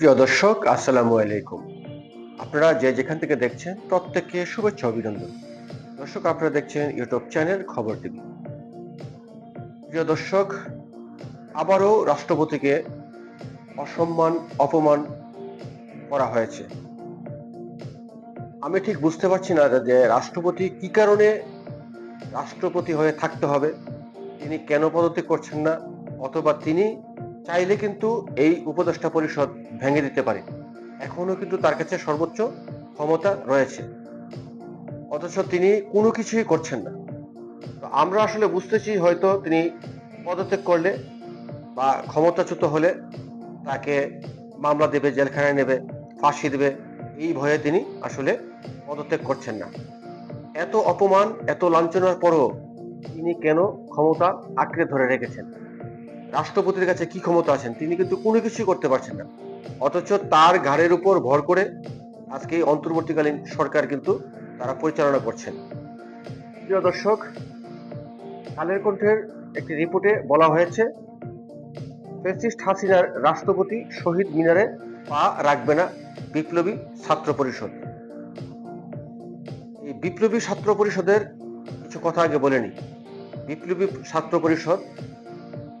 প্রিয় দর্শক, আসসালামু আলাইকুম। আপনারা যে যেখান থেকে দেখছেন, প্রত্যেককে শুভেচ্ছা অভিনন্দন। দর্শক, আপনারা দেখছেন ইউটিউব চ্যানেল খবর টিভি। প্রিয় দর্শক, আবারও রাষ্ট্রপতিকে অসম্মান, অপমান করা হয়েছে। আমি ঠিক বুঝতে পারছি না যে রাষ্ট্রপতি কি কারণে রাষ্ট্রপতি হয়ে থাকতে হবে, তিনি কেন পদত্যাগ করছেন না, অথবা তিনি চাইলে কিন্তু এই উপদেষ্টা পরিষদ ভেঙে দিতে পারে। এখনও কিন্তু তার কাছে সর্বোচ্চ ক্ষমতা রয়েছে। অথচ তিনি কোনো কিছুই করছেন না। তো আমরা আসলে বুঝতেছি হয়তো তিনি পদত্যাগ করলে বা ক্ষমতাচ্যুত হলে তাকে মামলা দেবে, জেলখানায় নেবে, ফাঁসি দেবে, এই ভয়ে তিনি আসলে পদত্যাগ করছেন না। এত অপমান, এত লাঞ্ছনার পরও তিনি কেন ক্ষমতা আঁকড়ে ধরে রেখেছেন? রাষ্ট্রপতির কাছে কি ক্ষমতা আছেন, তিনি কিন্তু কোনো কিছুই করতে পারছেন না। অথচ তার ঘাড়ের উপর ভর করে আজকে এই অন্তর্বর্তীকালীন সরকার কিন্তু তারা পরিচালনা করছেন। প্রিয় দর্শক, কালের কণ্ঠের একটি রিপোর্টে বলা হয়েছে ফেসিস্ট হাসিনার রাষ্ট্রপতি শহীদ মিনারে পা রাখবে না বিপ্লবী ছাত্র পরিষদ। এই বিপ্লবী ছাত্র পরিষদের কিছু কথা আগে বলেনি বিপ্লবী ছাত্র পরিষদ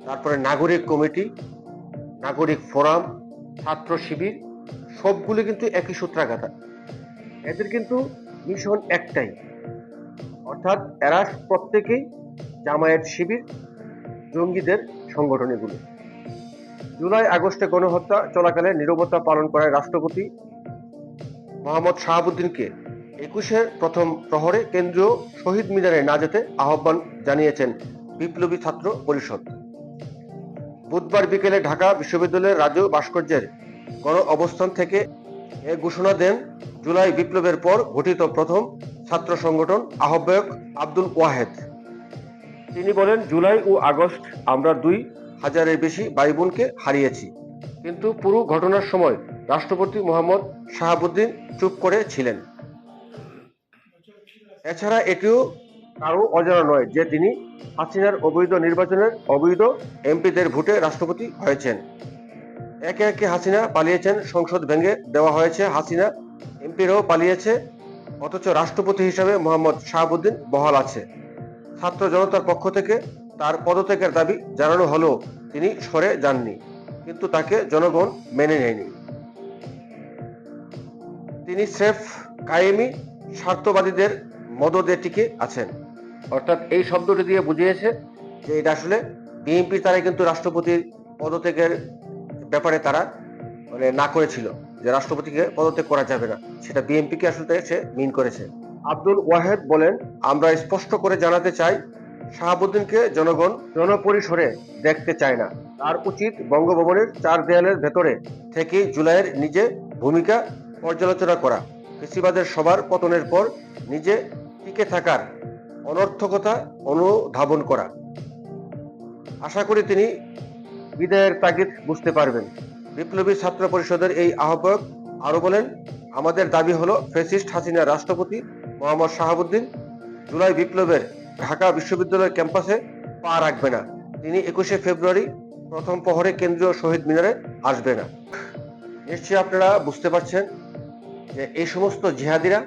তারপরে নাগরিক কমিটি, নাগরিক ফোরাম, ছাত্র শিবির, সবগুলো কিন্তু একই সূত্রাঘাতা। এদের কিন্তু মিশন একটাই। অর্থাৎ এরা প্রত্যেকেই জামায়াত শিবির, জঙ্গিদের সংগঠন এগুলো জুলাই আগস্টে গণহত্যা, চলাকালে নিরবতা পালন করায় রাষ্ট্রপতি মোহাম্মদ শাহাবুদ্দিনকে একুশের প্রথম প্রহরে কেন্দ্রীয় শহীদ মিনারে না যেতে আহ্বান জানিয়েছেন বিপ্লবী ছাত্র পরিষদ। বুধবার বিকেলে ঢাকা বিশ্ববিদ্যালয়ের রাজু ভাস্কর্যের গণ অবস্থান থেকে এ ঘোষণা দেন, জুলাই বিপ্লবের পর গঠিত প্রথম ছাত্র সংগঠন আহ্বায়ক আব্দুল ওয়াহেদ। তিনি বলেন, জুলাই ও আগস্ট আমরা দুই হাজারের বেশি ভাই বোনকে হারিয়েছি। কিন্তু পুরো ঘটনার সময় রাষ্ট্রপতি মোহাম্মদ শাহাবুদ্দিন চুপ করে ছিলেন। এছাড়া এটিও কারও অজানা নয় যে তিনি হাসিনার অবৈধ নির্বাচনের অবৈধ এমপিদের ভোটে রাষ্ট্রপতি হয়েছেন। একে একে হাসিনা পালিয়েছেন, সংসদ ভেঙে দেওয়া হয়েছে। হাসিনা এমপিরাও পালিয়েছে, অথচ রাষ্ট্রপতি হিসাবে মোহাম্মদ শাহাবুদ্দিন বহাল আছে। ছাত্র জনতার পক্ষ থেকে তার পদত্যাগের দাবি জানানো হলেও তিনি সরে যাননি, কিন্তু তাকে জনগণ মেনে নেয়নি। তিনি স্রেফ কায়েমি, স্বার্থবাদীদের মদদে টিকে আছেন। অর্থাৎ এই শব্দটি দিয়ে বুঝিয়েছে যে এটা আসলে বিএনপি তারা কিন্তু রাষ্ট্রপতির পদত্যাগের ব্যাপারে তারা মানে না করেছিল যে রাষ্ট্রপতিকে পদত্যাগ করা যাবে না। সেটা বিএনপিকে আসলে সে মিন করেছে। আব্দুল ওয়াহেদ বলেন আমরা স্পষ্ট করে জানাতে চাই শাহাবুদ্দিনকে জনগণ জনপরিসরে দেখতে চায় না। তার উচিত বঙ্গভবনের চার দেয়ালের ভেতরে থেকে জুলাইয়ের নিজে ভূমিকা পর্যালোচনা করা। কৃষিবাদের সবার পতনের পর নিজে টিকে থাকার অনর্থকতা অনুধাবন করা। আশা করি তিনি বিদায়ের তাগিদ বুঝতে পারবেন। বিপ্লবী ছাত্র পরিষদের এই আহ্বায়ক আরও বলেন, আমাদের দাবি হলো ফেসিস্ট হাসিনা রাষ্ট্রপতি মোহাম্মদ শাহাবুদ্দিন জুলাই বিপ্লবের ঢাকা বিশ্ববিদ্যালয় ক্যাম্পাসে পা রাখবে না। তিনি একুশে ফেব্রুয়ারি প্রথম প্রহরে কেন্দ্রীয় শহীদ মিনারে আসবে না। নিশ্চয়ই আপনারা বুঝতে পারছেন যে এই সমস্ত জিহাদিরা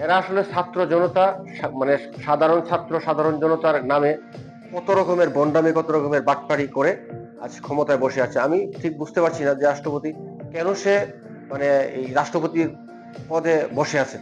এরা আসলে ছাত্র জনতা মানে সাধারণ ছাত্র, সাধারণ জনতার নামে কত রকমের বন্ডামি, কত রকমের বাটপাড়ি করে আজ ক্ষমতায় বসে আছে। আমি ঠিক বুঝতে পারছি না যে রাষ্ট্রপতি কেন সে মানে এই রাষ্ট্রপতির পদে বসে আছে।